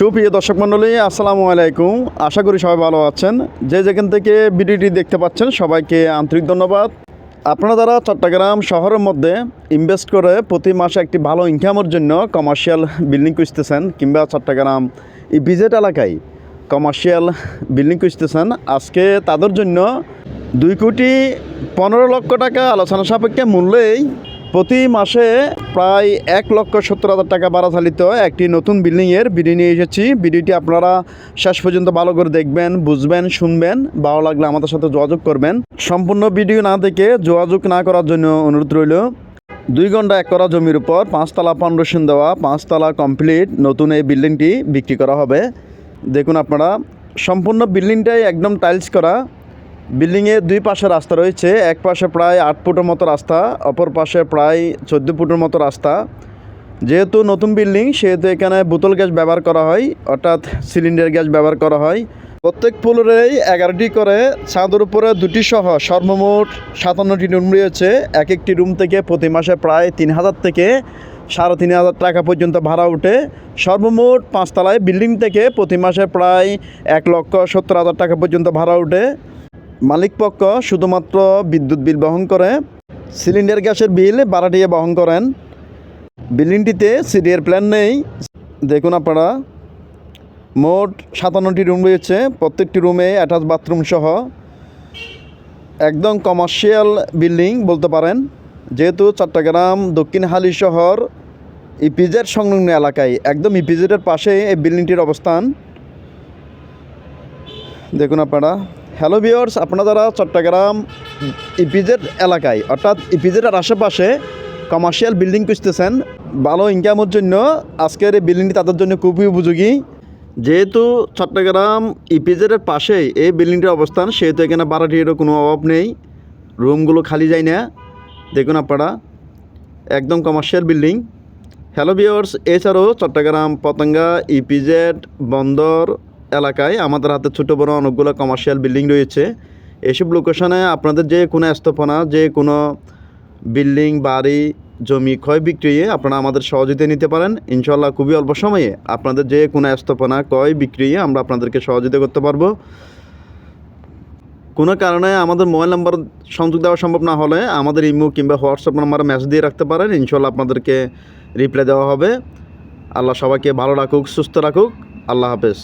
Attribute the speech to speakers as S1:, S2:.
S1: সুপ্রিয় দর্শক মণ্ডলী, আসসালামু আলাইকুম। আশা করি সবাই ভালো আছেন। যে যেখান থেকে ভিডিওটি দেখতে পাচ্ছেন, সবাইকে আন্তরিক ধন্যবাদ। আপনারা যারা চট্টগ্রাম শহরের মধ্যে ইনভেস্ট করে প্রতি মাসে একটি ভালো ইনকামের জন্য কমার্শিয়াল বিল্ডিং খুঁজতেছেন কিংবা চট্টগ্রাম এই বিজেট এলাকায় কমার্শিয়াল বিল্ডিং খুঁজতেছেন, আজকে তাদের জন্য দুই কোটি পনেরো লক্ষ টাকা আলোচনা সাপেক্ষে মূল্যেই প্রতি মাসে প্রায় এক লক্ষ সত্তর হাজার টাকা ভাড়া চালিত একটি নতুন বিল্ডিংয়ের ভিডিও নিয়ে এসেছি। ভিডিওটি আপনারা শেষ পর্যন্ত ভালো করে দেখবেন, বুঝবেন, শুনবেন। ভালো লাগলে আমাদের সাথে যোগাযোগ করবেন। সম্পূর্ণ ভিডিও না দেখে যোগাযোগ না করার জন্য অনুরোধ রইল। দুই ঘণ্টা এক করা জমির উপর পাঁচতলা ফাউন্ডেশন দেওয়া, পাঁচতলা কমপ্লিট নতুন এই বিল্ডিংটি বিক্রি করা হবে। দেখুন আপনারা, সম্পূর্ণ বিল্ডিংটাই একদম টাইলস করা। বিল্ডিংয়ের দুই পাশে রাস্তা রয়েছে, এক পাশে প্রায় আট ফুটের মতো রাস্তা, অপর পাশে প্রায় চোদ্দ ফুটের মতো রাস্তা। যেহেতু নতুন বিল্ডিং, সেহেতু এখানে বোতল গ্যাস ব্যবহার করা হয়, অর্থাৎ সিলিন্ডার গ্যাস ব্যবহার করা হয়। প্রত্যেক ফ্লোরেই এগারোটি করে ছাদের উপরে দুটি সহ সর্বমোট সাতান্নটি রুম রয়েছে। এক একটি রুম থেকে প্রতি মাসে প্রায় তিন হাজার থেকে সাড়ে তিন হাজার টাকা পর্যন্ত ভাড়া ওঠে। সর্বমোট পাঁচতলায় বিল্ডিং থেকে প্রতি মাসে প্রায় এক লক্ষ সত্তর হাজার টাকা পর্যন্ত ভাড়া ওঠে। মালিকপক্ষ শুধুমাত্র বিদ্যুৎ বিল বহন করে, সিলিন্ডার গ্যাসের বিল ভাড়াটিয়ে বহন করেন। বিল্ডিংটিতে সিডিএর প্ল্যান নেই। দেখুন আপনারা, মোট সাতান্নটি রুম রয়েছে, প্রত্যেকটি রুমে অ্যাটাচ বাথরুম সহ একদম কমার্শিয়াল বিল্ডিং বলতে পারেন। যেহেতু চট্টগ্রাম দক্ষিণ হালি শহর ইপিজেড সংলগ্ন এলাকায়, একদম ইপিজেডের পাশে এই বিল্ডিংটির অবস্থান। দেখুন আপনারা হ্যালো ভিওর্স আপনারা যারা চট্টগ্রাম ইপিজেড এলাকায়, অর্থাৎ ইপিজেডের আশেপাশে কমার্শিয়াল বিল্ডিং খুঁজতেছেন, ভালো ইনকামের জন্য আজকের এই বিল্ডিংটি তাদের জন্য খুবই উপযোগী। যেহেতু চট্টগ্রাম ইপিজেডের পাশেই এই বিল্ডিংটির অবস্থান, সেহেতু এখানে ভাড়াটিরও কোনো অভাব নেই। রুমগুলো খালি যায় না। দেখুন আপনারা, একদম কমার্শিয়াল বিল্ডিং হ্যালো ভিওর্স এছাড়াও চট্টগ্রাম, পতঙ্গা, ইপিজেড, বন্দর এলাকায় আমাদের হাতে ছোটো বড় অনেকগুলো কমার্শিয়াল বিল্ডিং রয়েছে। এসব লোকেশনে আপনাদের যে কোনো স্থাপনা, যে কোনো বিল্ডিং বাড়ি, জমি, ক্ষয় বিক্রিয়ে আপনারা আমাদের সহযোগিতা নিতে পারেন। ইনশাল্লাহ খুবই অল্প সময়ে আপনাদের যে কোনো স্থাপনা ক্রয় বিক্রিয়ে আমরা আপনাদেরকে সহযোগিতা করতে পারব। কোনো কারণে আমাদের মোবাইল নাম্বার সংযোগ দেওয়া সম্ভব না হলে আমাদের ইমো কিংবা হোয়াটসঅ্যাপ নাম্বারে মেসেজ দিয়ে রাখতে পারেন। ইনশাল্লাহ আপনাদেরকে রিপ্লাই দেওয়া হবে। আল্লাহ সবাইকে ভালো রাখুক, সুস্থ রাখুক। আল্লাহ হাফেজ।